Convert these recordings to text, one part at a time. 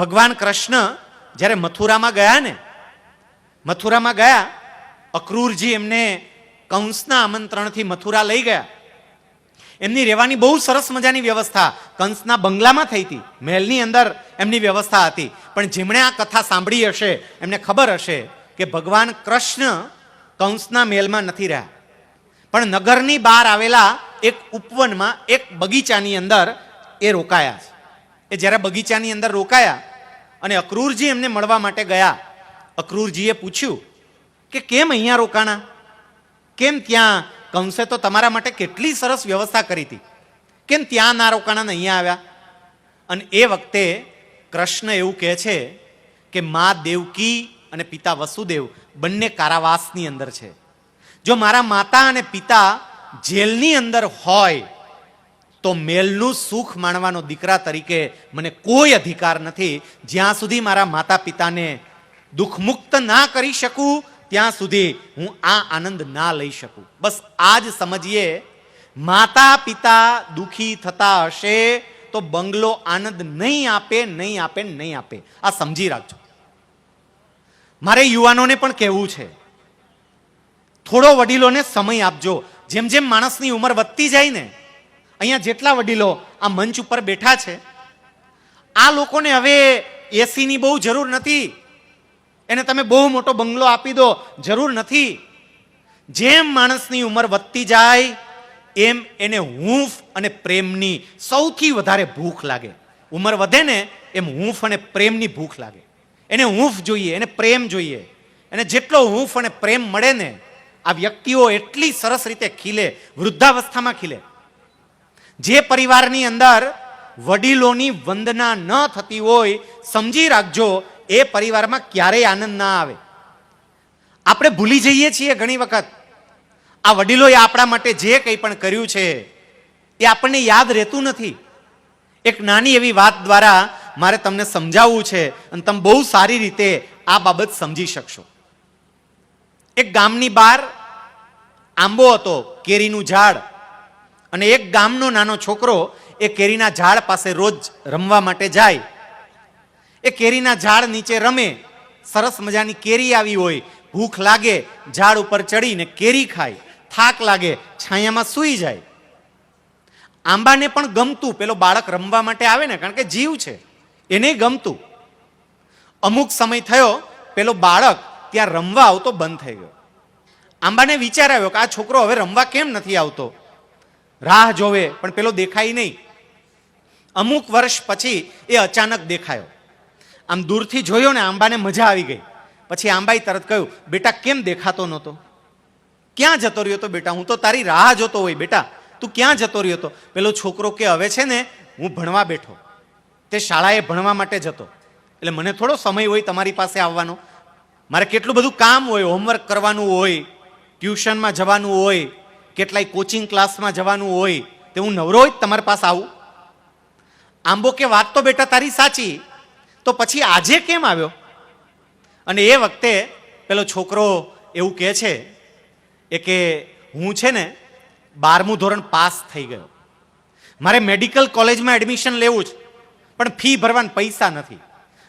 ભગવાન કૃષ્ણ જ્યારે મથુરામાં ગયા ને, મથુરામાં ગયા, અક્રૂરજી એમને કંસના આમંત્રણથી મથુરા લઈ ગયા. એમની રહેવાની બહુ સરસ મજાની વ્યવસ્થા, કંસના બંગલામાં થઈ હતી, મહેલની અંદર એમની વ્યવસ્થા હતી. પણ જેમણે આ કથા સાંભળી હશે, એમને ખબર હશે કે ભગવાન કૃષ્ણ કંસના મહેલમાં નથી રહ્યા. પણ નગરની બહાર આવેલા એક ઉપવનમાં, એક બગીચાની અંદર એ રોકાયા એ જ્યારે બગીચાની અંદર રોકાયા અને અક્રૂરજી એમને મળવા માટે ગયા. અક્રૂરજીએ પૂછ્યું કે કેમ અહીંયા રોકાણા? કેમ ત્યાં કંસે તો તમારા માટે કેટલી સરસ વ્યવસ્થા કરી હતી? કેમ ત્યાં ના રોકાણા ને અહીંયા આવ્યા? અને એ વખતે કૃષ્ણ એવું કહે છે કે મા દેવકી અને પિતા વસુદેવ બંને કારાવાસની અંદર છે. જો મારા માતા અને પિતા જેલની અંદર હોય તો મેલનું સુખ માણવાનો દીકરા તરીકે મને કોઈ અધિકાર નથી. જ્યાં સુધી મારા માતા પિતાને દુઃખમુક્ત ના કરી શકું, ત્યાં સુધી હું આ આનંદ ના લઈ શકું. બસ આ જ સમજીએ માતા પિતા દુઃખી થતા હશે તો બંગલો આનંદ નહીં આપે નહીં આપે નહીં આપે. આ સમજી રાખજો. મારે યુવાનોને પણ કહેવું છે, થોડો વડીલોને સમય આપજો. જેમ જેમ માણસની ઉંમર વધતી જાય ને અહીંયા જેટલા વડીલો આ મંચ ઉપર બેઠા છે, આ લોકોને હવે એસીની બહુ જરૂર નથી. એને તમે બહુ મોટો બંગલો આપી દો, જરૂર નથી. જેમ માણસની ઉંમર વધતી જાય, એમ એને હૂંફ અને પ્રેમની સૌથી વધારે ભૂખ લાગે. ઉંમર વધે ને, એમ હૂંફ અને પ્રેમની ભૂખ લાગે. એને હૂંફ જોઈએ, એને પ્રેમ જોઈએ. એને જેટલો હૂંફ અને પ્રેમ મળે ને, આ વ્યક્તિઓ એટલી સરસ રીતે ખીલે, વૃદ્ધાવસ્થામાં ખીલે. જે પરિવારની અંદર વડીલોની વંદના ન થતી હોય, સમજી રાખજો, એ પરિવારમાં ક્યારેય આનંદ ના આવે. આપણે ભૂલી જઈએ છીએ ઘણી વખત. આ વડીલોએ આપણા માટે જે કંઈ પણ કર્યું છે, એ આપણને યાદ રહેતું નથી. એક નાની એવી વાત દ્વારા મારે તમને સમજાવવું છે અને તમે બહુ સારી રીતે આ બાબત સમજી શકશો. એક ગામની બહાર આંબો હતો, કેરીનું ઝાડ. અને એક ગામનો નાનો છોકરો એ કેરીના ઝાડ પાસે રોજ રમવા માટે જાય. એ કેરીના ઝાડ નીચે રમે. સરસ મજાની કેરી આવી હોય. ભૂખ લાગે, ઝાડ ઉપર ચડીને કેરી ખાય. થાક લાગે, છાયામાં સૂઈ જાય. આંબાને પણ ગમતું પેલો બાળક રમવા માટે આવે ને, કારણ કે જીવ છે. એને ગમતું. અમુક સમય થયો, પેલો બાળક ત્યાં રમવા આવતો બંધ થઈ ગયો. આંબાને વિચાર આવ્યો કે આ છોકરો હવે રમવા કેમ નથી આવતો? રાહ જોવે, પણ પેલો દેખાય નહીં. અમુક વર્ષ પછી એ અચાનક દેખાયો. આમ દૂરથી જોયો ને, આંબાને મજા આવી ગઈ. પછી આંબાએ તરત કહ્યું, બેટા, કેમ દેખાતો નહોતો? ક્યાં જતો રહ્યો તો બેટા? હું તો તારી રાહ જોતો હોય, બેટા. તું ક્યાં જતો રહ્યો તો? પેલો છોકરો કે, હવે છે ને, હું ભણવા બેઠો. તે શાળાએ ભણવા માટે જતો. એટલે મને થોડો સમય હોય તમારી પાસે આવવાનો. મારે કેટલું બધું કામ હોય, હોમવર્ક કરવાનું હોય, ટ્યુશનમાં જવાનું હોય કેટલાય કોચિંગ ક્લાસમાં જવાનું હોય તે હું નવરો જ તમારી પાસે આવું. આંબો કે વાત તો બેટા તારી સાચી, તો પછી આજે કેમ આવ્યો? અને એ વખતે પેલો છોકરો એવું કહે છે, એ કે હું છે ને બારમું ધોરણ પાસ થઈ ગયો. મારે મેડિકલ કોલેજમાં એડમિશન લેવું છે પણ ફી ભરવાના પૈસા નથી.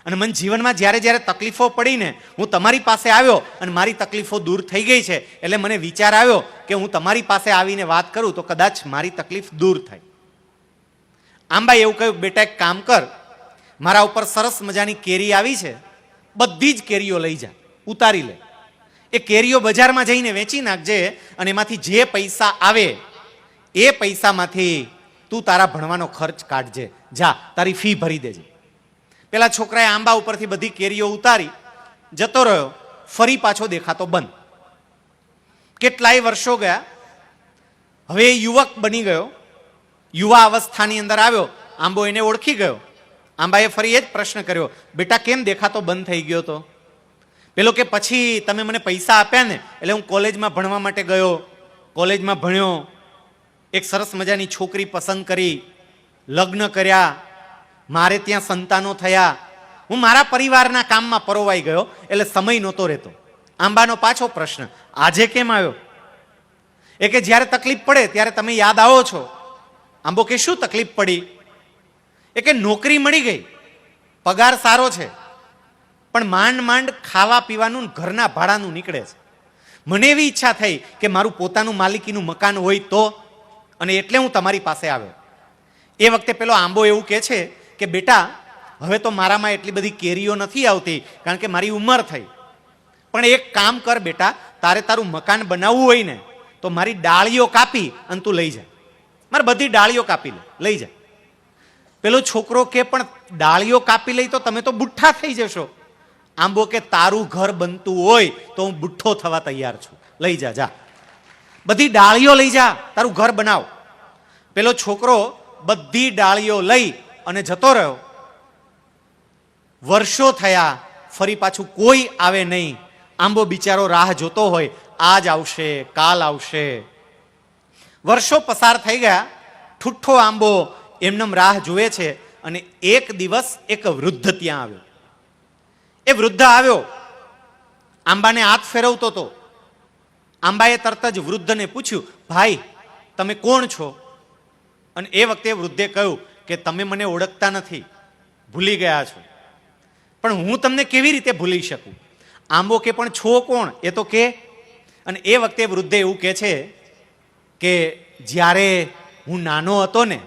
અને મને જીવનમાં જ્યારે જ્યારે તકલીફો પડીને હું તમારી પાસે આવ્યો અને મારી તકલીફો દૂર થઈ ગઈ છે, એટલે મને વિચાર આવ્યો કે હું તમારી પાસે આવીને વાત કરું તો કદાચ મારી તકલીફ દૂર થાય. આંબાઈ એવું કહ્યું, બેટા, એક કામ કર, મારા ઉપર સરસ મજાની કેરી આવી છે, બધી જ કેરીઓ લઈ જા, ઉતારી લે. એ કેરીઓ બજારમાં જઈને વેચી નાખજે અને એમાંથી જે પૈસા આવે, એ પૈસામાંથી તું તારા ભણવાનો ખર્ચ કાઢજે. જા, તારી ફી ભરી દેજે. પેલા છોકરાએ આંબા ઉપરથી બધી કેરીઓ ઉતારી, જતો રહ્યો, ફરી પાછો દેખાતો બંધ. કેટલાય વર્ષો ગયા. હવે યુવક બની ગયો. યુવા અવસ્થાની અંદર આવ્યો. આંબો એને ઓળખી ગયો. આંબાએ ફરી એ જ પ્રશ્ન કર્યો, બેટા, કેમ દેખાતો બંધ થઈ ગયો તો? પેલો કે, પછી તમે મને પૈસા આપ્યા ને, એટલે હું કોલેજમાં ભણવા માટે ગયો. કોલેજમાં ભણ્યો. એક સરસ મજાની છોકરી પસંદ કરી. લગ્ન કર્યા. મારે ત્યાં સંતાનો થયા. હું મારા પરિવારના કામમાં પરોવાઈ ગયો, એટલે સમય નહોતો રહેતો. આંબાનો પાછો પ્રશ્ન, આજે કેમ આવ્યો? એ કે જ્યારે તકલીફ પડે ત્યારે તમે યાદ આવો છો. આંબો કે શું તકલીફ પડી? એ કે નોકરી મળી ગઈ. પગાર સારો છે. પણ માંડ માંડ ખાવા પીવાનું ઘરના ભાડાનું નીકળે છે. મને એવી ઈચ્છા થઈ કે મારું પોતાનું માલિકીનું મકાન હોય તો, અને એટલે હું તમારી પાસે આવ્યો. એ વખતે પેલો આંબો એવું કહે છે કે બેટા, હવે તો મારામાં એટલી બધી કેરીઓ નથી આવતી, કારણ કે મારી ઉંમર થઈ. પણ એક કામ કર બેટા, તારે તારું મકાન બનાવવું હોય ને, તો મારી ડાળીઓ કાપી અને તું લઈ જા. મારે બધી ડાળીઓ કાપી લે, લઈ જા. પેલો છોકરો કે, પણ ડાળીઓ કાપી લઈ તો તમે તો બુઠ્ઠા થઈ જશો. આંબો કે, તારું ઘર બનતું હોય તો હું બુઠ્ઠો થવા તૈયાર છું. લઈ જા જા. બધી ડાળીઓ લઈ જા, તારું ઘર બનાવ. પેલો છોકરો બધી ડાળીઓ લઈ અને જતો રહ્યો. વર્ષો થયા, ફરી પાછું કોઈ આવે નહીં. આંબો બિચારો રાહ જોતો હોય, આજ આવશે, કાલ આવશે. વર્ષો પસાર થઈ ગયા, ઠુઠ્ઠો આંબો એમનેમ રાહ જુએ છે અને એક દિવસ એક વૃદ્ધ ત્યાં આવ્યો. એ વૃદ્ધ આવ્યો. આંબાને હાથ ફેરવતો હતો આંબાએ તરત જ વૃદ્ધને પૂછ્યું, ભાઈ, તમે કોણ છો? અને એ વખતે વૃદ્ધે કહ્યું કે તમે મને ઓળખતા નથી, ભૂલી ગયા છો. પણ હું તમને કેવી રીતે ભૂલી શકું? આંબો કે પણ છો કોણ? એ તો કે. અને એ વખતે વૃદ્ધે એવું કહે છે કે જ્યારે હું નાનો હતો ને,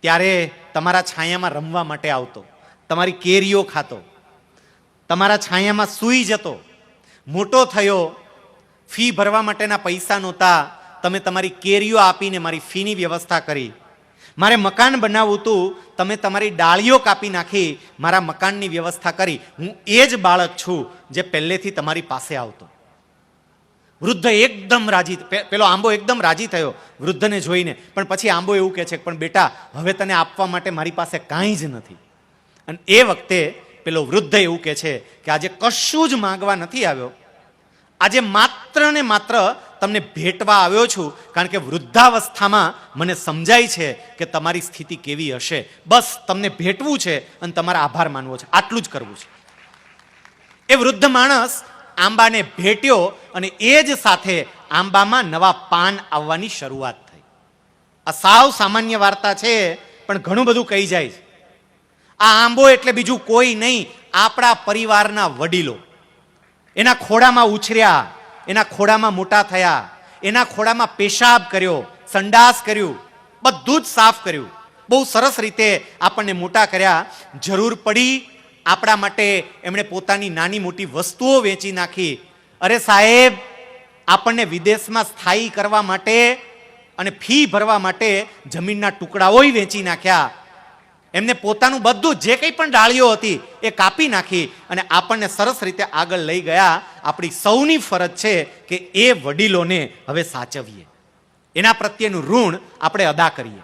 ત્યારે તમારા છાયામાં રમવા માટે આવતો, તમારી કેરીઓ ખાતો, તમારા છાયામાં સૂઈ જતો, મોટો થયો, ફી ભરવા માટેના પૈસા નહોતા, તમે તમારી કેરીઓ આપીને મારી ફીની વ્યવસ્થા કરી. મારે મકાન બનાવવું હતું તમે તમારી ડાળીઓ કાપી નાખી, મારા મકાનની વ્યવસ્થા કરી. હું એ જ બાળક છું જે પહેલેથી તમારી પાસે આવતો. વૃદ્ધ એકદમ રાજી પેલો આંબો એકદમ રાજી થયો, વૃદ્ધને જોઈને. પણ પછી આંબો એવું કહે છે પણ બેટા, હવે તને આપવા માટે મારી પાસે કાંઈ જ નથી. અને એ વખતે પેલો વૃદ્ધ એવું કહે છે કે, આજે કશું જ માગવા નથી આવ્યો. આજે માત્ર ને માત્ર તમને ભેટવા આવ્યો છું, કારણ કે વૃદ્ધાવસ્થામાં મને સમજાય છે કે તમારી સ્થિતિ કેવી હશે. બસ, તમને ભેટવું છે અને તમારા આભાર માનવો છે. આટલું જ કરવું છે. એ વૃદ્ધ માણસ આંબાને ભેટ્યો અને એ જ સાથે આંબામાં નવા પાન આવવાની શરૂઆત થઈ. આ સાવ સામાન્ય વાર્તા છે, પણ ઘણું બધું કહી જાય છે. આ આંબો એટલે બીજું કોઈ નહીં, આપણા પરિવારના વડીલો. એના ખોડામાં ઉછર્યા. એના ખોડામાં મોટા થયા. એના ખોડામાં પેશાબ કર્યો, સંડાસ કર્યું, બધું જ સાફ કર્યું. બહુ સરસ રીતે આપણને મોટા કર્યા. જરૂર પડી આપણા માટે એમણે પોતાની નાની મોટી વસ્તુઓ વેચી નાખી. અરે સાહેબ, આપણને વિદેશમાં સ્થાયી કરવા માટે અને ફી ભરવા માટે જમીનના ટુકડાઓય વેચી નાખ્યા. એમને પોતાનું બધું જે કંઈ પણ ડાળીઓ હતી એ કાપી નાખી અને આપણને સરસ રીતે આગળ લઈ ગયા. આપણી સૌની ફરજ છે કે એ વડીલોને હવે સાચવીએ. એના પ્રત્યેનું ઋણ આપણે અદા કરીએ.